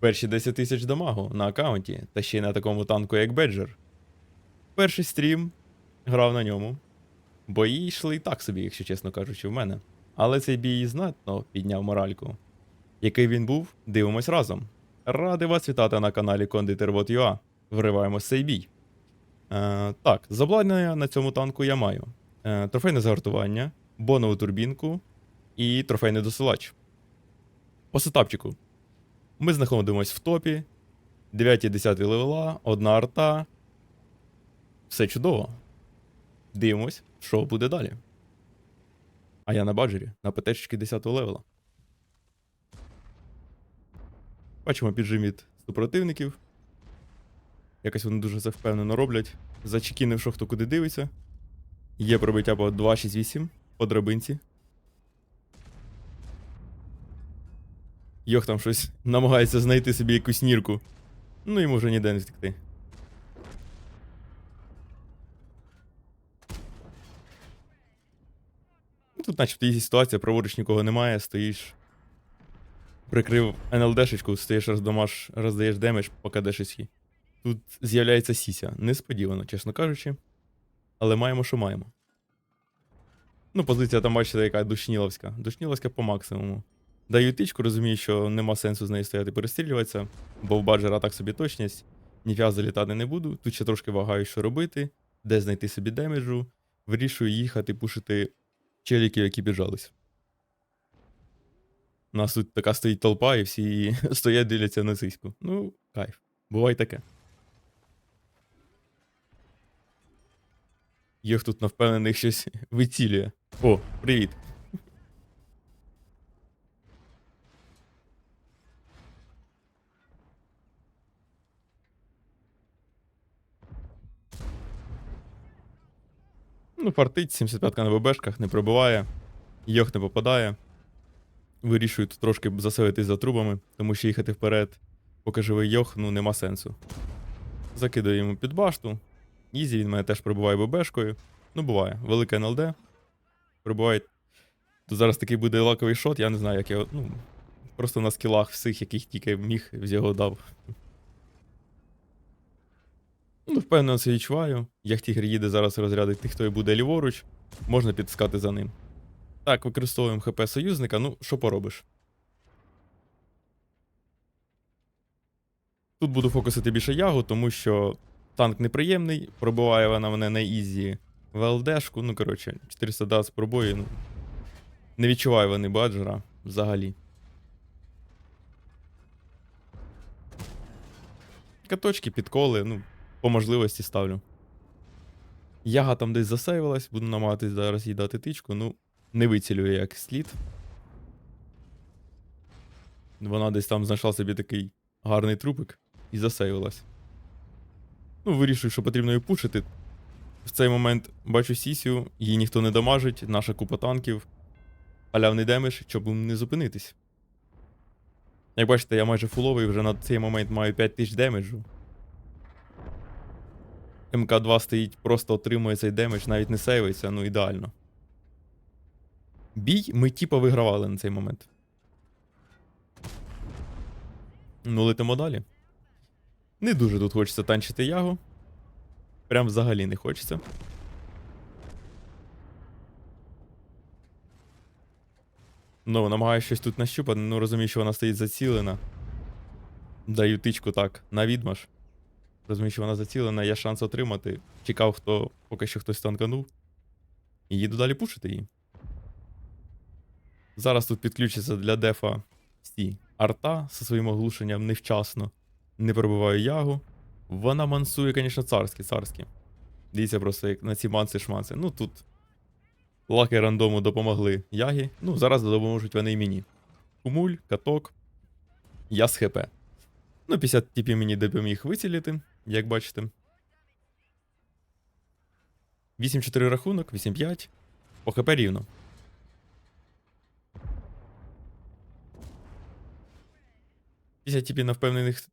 Перші 10 тисяч дамагу на аккаунті, та ще й на такому танку, як Беджер. Перший стрім грав на ньому. Бої йшли і так собі, якщо чесно кажучи, в мене. Але цей бій знатно підняв моральку. Який він був, дивимось разом. Радий вас вітати на каналі Кондитер.ua. Вриваємось в цей бій. Е, так, забладнення на цьому танку я маю. Е, трофейне загартування, бонову турбінку і трофейний досилач. По сетапчику. Ми знаходимось в топі. 9-10 левела, одна арта. Все чудово. Дивимось, що буде далі. А я на баджері, на ПТшечки 10 левела. Бачимо піджиміт супротивників. Якось вони дуже це впевнено роблять. Зачекінив, що хто куди дивиться. Є пробиття по 268 по драбинці. Йох там щось намагається знайти собі якусь нірку. Ну йому вже ніде не втекти. Ну, Тут, начебто, є ситуація, праворуч нікого немає, стоїш. Прикрив НЛДшечку, стоїш роздамаш, роздаєш демедж по КДшечці. Тут з'являється сіся. Несподівано, чесно кажучи. Але маємо, що маємо. Ну, позиція там, бачите, яка душніловська. Душніловська по максимуму. Даю тичку, розумію, що нема сенсу з нею стояти перестрілюватися, бо в баджера так собі точність. Ніфіга залітати не буду. Тут ще трошки вагаю, що робити, де знайти собі демеджу. Вирішую їхати пушити челіків, які біжались. У нас тут така стоїть толпа, і всі стоять, дивляться на сиську. Ну, кайф. Буває таке. Їх тут навпевнених щось вицілює. О, привіт. Ну, фартить, 75-ка на ББшках, не пробиває, йох не попадає. Вирішую тут трошки заселитись за трубами, тому що їхати вперед, поки живий йох, ну нема сенсу. Закидаю йому під башту. Ізі, він мене теж пробиває ББшкою. Ну, буває. Велике НЛД. Пробиває. Тут зараз такий буде лаковий шот, я не знаю, як його. Ну, просто на скілах всіх, яких тільки міг, з його дав. Ну, впевнено, це відчуваю. Як тігр їде зараз розрядить тих, хто і буде ліворуч, можна підскати за ним. Так, використовуємо ХП союзника, ну, що поробиш. Тут буду фокусити більше ягу, тому що танк неприємний, пробиває вона мене на ізі в ЛДшку. Ну, коротше, 400 дац пробої, ну. Не відчуваю вони баджера взагалі. Каточки, підколи, ну, по можливості ставлю. Яга там десь засейвилась, буду намагатись зараз їй дати тичку, ну, не вицілює як слід. Вона десь там знайшла собі такий гарний трупик і засейвилась. Ну, вирішую, що потрібно її пушити. В цей момент бачу Сісю, її ніхто не дамажить, наша купа танків. Халявний демедж, щоб не зупинитись. Як бачите, я майже фуловий, вже на цей момент маю 5000 демеджу. МК2 стоїть, просто отримує цей демедж, навіть не сейвиться, ну ідеально. Бій ми типа вигравали на цей момент. Ну, летимо далі. Не дуже тут хочеться танчити ягу. Прям взагалі не хочеться. Ну, намагаюся щось тут нащупати, ну розумію, що вона стоїть зацілена. Даю тичку так, на відмаш. Розумію, що вона зацілена, є шанс отримати. Чекав, хто поки що хтось танканув. І їду далі пушити її. Зараз тут підключиться для дефа всі арта зі своїм оглушенням невчасно. Не пробиваю ягу. Вона мансує, звісно, царські, царські. Дивіться просто, як на ці манси-шманси. Ну тут лаки рандому допомогли ягі. Ну, зараз допоможуть вони і мені. Кумуль, каток. Я з ХП. Ну, 50 типів мені допоміг вицілити, як бачите. 8-4 рахунок, 8-5. По ХП рівно. Після типів на впевнених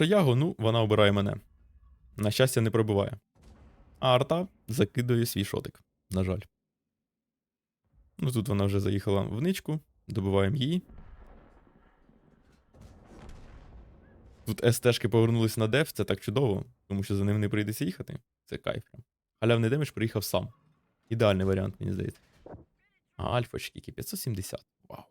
ягу, ну, вона обирає мене. На щастя, не пробиває. А арта закидує свій шотик, на жаль. Ну тут вона вже заїхала в ничку, добиваємо її. Тут СТшки повернулись на деф, це так чудово, тому що за ним не прийдеться їхати. Це кайф. Халявний демедж приїхав сам. Ідеальний варіант, мені здається. А альфочки, які 570. Вау.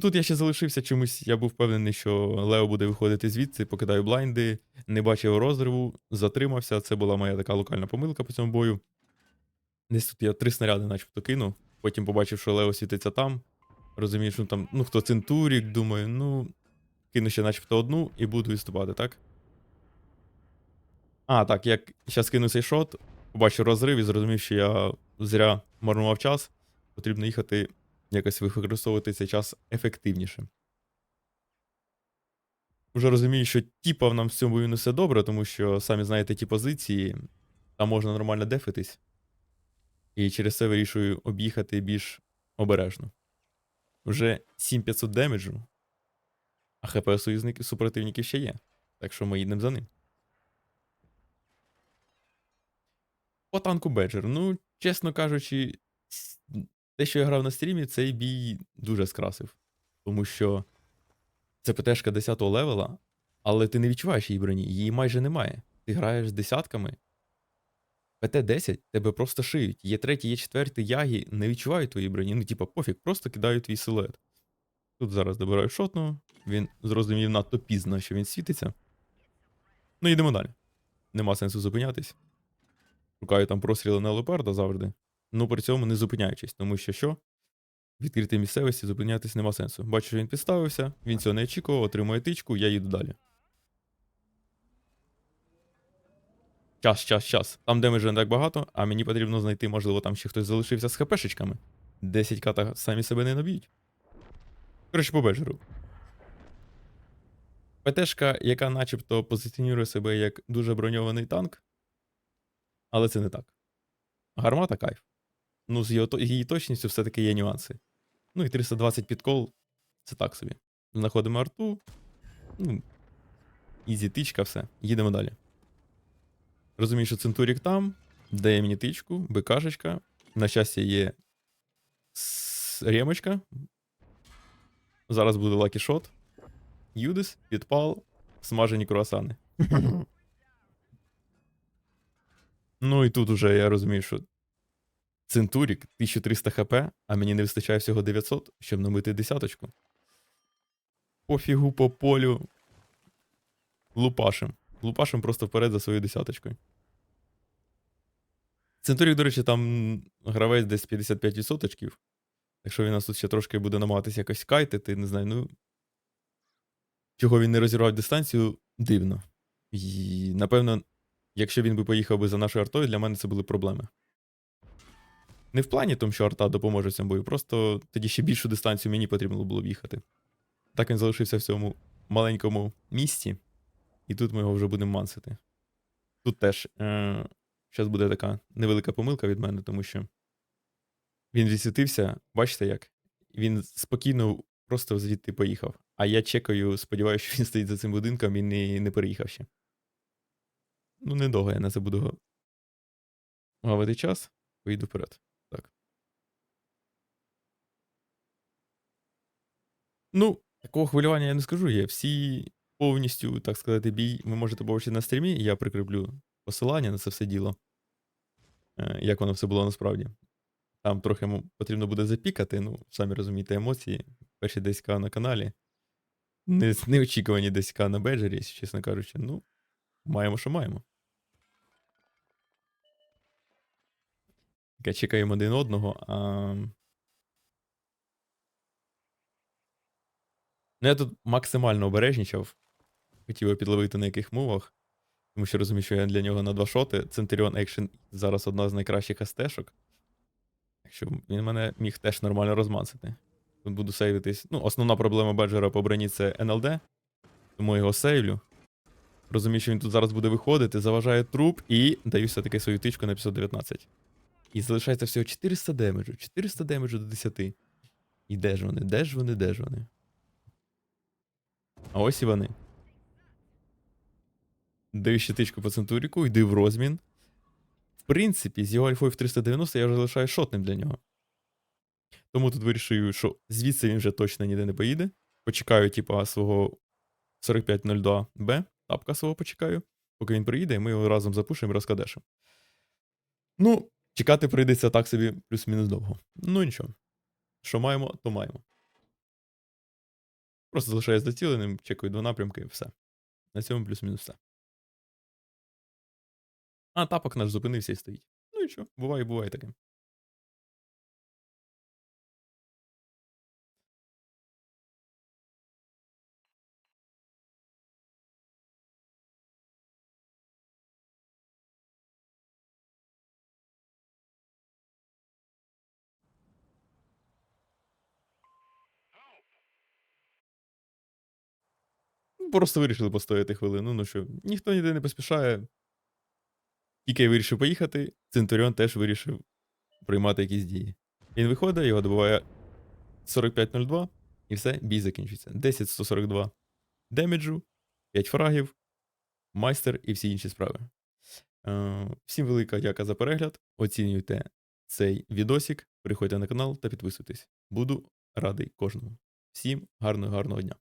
Тут я ще залишився чомусь. Я був впевнений, що Лео буде виходити звідси, покидаю блайнди, не бачив розриву, затримався. Це була моя така локальна помилка по цьому бою. Десь тут я три снаряди, начебто, кинув. Потім побачив, що Лео світиться там. Розумію, що там, ну хто центурік, думаю, ну. Кину ще начебто одну і буду відступати, так? А, так, як зараз кину цей шот, побачив розрив і зрозумів, що я зря марнував час. Потрібно їхати якось використовувати цей час ефективніше. Уже розумію, що тіпав нам в цьому бою все добре, тому що самі знаєте ті позиції, там можна нормально дефитись. І через це вирішую об'їхати більш обережно. Вже 7500 демеджу, а ХП союзників супротивників ще є. Так що ми їдемо за ним. По танку Беджер. Ну, чесно кажучи, те, що я грав на стрімі, цей бій дуже скрасив. Тому що це ПТшка 10 го левела, але ти не відчуваєш її броні, її майже немає. Ти граєш з десятками. ПТ-10 тебе просто шиють. Є третій, є четвертий ягі, не відчувають твої броні. Ну, типа, пофіг, просто кидають твій силует. Тут зараз добираю шотну. Він зрозумів надто пізно, що він світиться. Ну, йдемо далі. Нема сенсу зупинятись. Шукаю там простріли на леопарда завжди. Ну при цьому не зупиняючись, тому що що? Відкритій місцевості зупинятись нема сенсу. Бачу, що він підставився, він цього не очікував, отримує тичку, я їду далі. Час, час, час. Там демеджа не так багато, а мені потрібно знайти, можливо, там ще хтось залишився з хпшечками. 10 ката самі себе не наб'ють. Коротше, по беджеру. ПТшка, яка начебто позиціонує себе як дуже броньований танк, але це не так. Гармата кайф. Ну, з його, її точністю все-таки є нюанси. Ну і 320 підкол це так собі. Знаходимо арту. Ну, ізі тичка, все. Їдемо далі. Розумію, що центурік там, дає мені тичку, БКшечка. На щастя, є ремочка. Зараз буде лакішот. Юдис, підпал, смажені круасани. ну і тут уже я розумію, що Центурік 1300 хп, а мені не вистачає всього 900, щоб набити десяточку. Пофігу по полю. Лупашем. Лупашем просто вперед за своєю десяточкою. Центурік, до речі, там гравець десь 55%. Якщо він нас тут ще трошки буде намагатися якось кайтити, не знаю, ну. Чого він не розірвав дистанцію, дивно. І, напевно, якщо він би поїхав би за нашою артою, для мене це були проблеми. Не в плані тому, що арта допоможе цьому бою, просто тоді ще більшу дистанцію мені потрібно було б їхати. Так він залишився в цьому маленькому місті, і тут ми його вже будемо мансити. Тут теж е- зараз буде така невелика помилка від мене, тому що він відсвітився, бачите як? Він спокійно просто звідти поїхав. А я чекаю, сподіваюся, що він стоїть за цим будинком і не, не переїхав ще. Ну, недовго я на це буду гавити час, поїду вперед. Так. Ну, такого хвилювання я не скажу. Є всі повністю, так сказати, бій. Ви можете побачити на стрімі, я прикріплю посилання на це все діло. Як воно все було насправді. Там трохи потрібно буде запікати, ну, самі розумієте, емоції. Перші 10к на каналі. Не, неочікувані 10к на беджері, чесно кажучи. Ну, маємо, що маємо. Чекаємо один одного, а. Ну, я тут максимально обережнічав. Хотів його підловити на яких мовах. Тому що розумію, що я для нього на два шоти. Centurion Action зараз одна з найкращих астешок. Якщо він мене міг теж нормально розмансити. Тут буду сейвитись. Ну, основна проблема беджера по броні це НЛД. Тому його сейвлю. Розумію, що він тут зараз буде виходити, заважає труп і даю все-таки свою тичку на 519. І залишається всього 400 демеджу. 400 демеджу до 10. І де ж вони? Де ж вони? Де ж вони? А ось і вони. Даю ще тичку по центуріку, йди в розмін. В принципі, з його альфою в 390 я вже залишаю шотним для нього. Тому тут вирішую, що звідси він вже точно ніде не поїде. почекаю, типа, свого 4502Б, тапка свого почекаю, поки він приїде, і ми його разом запушимо і розкадешимо. Ну, чекати прийдеться так собі плюс-мінус довго. Ну нічого. Що маємо, то маємо. Просто залишаюсь заціленим, чекаю два напрямки і все. На цьому плюс-мінус все. А, тапок наш зупинився і стоїть. Ну і що, буває, буває таке. Ну, Просто вирішили постояти хвилину. Ну що, ніхто ніде не поспішає. Тільки вирішив поїхати, Центуріон теж вирішив приймати якісь дії. Він виходить, його добуває 45.02, і все, бій закінчується. 10-142 демеджу, 5 фрагів, майстер і всі інші справи. Е, всім велика дяка за перегляд. Оцінюйте цей відосик, приходьте на канал та підписуйтесь. Буду радий кожному. Всім гарного, гарного дня.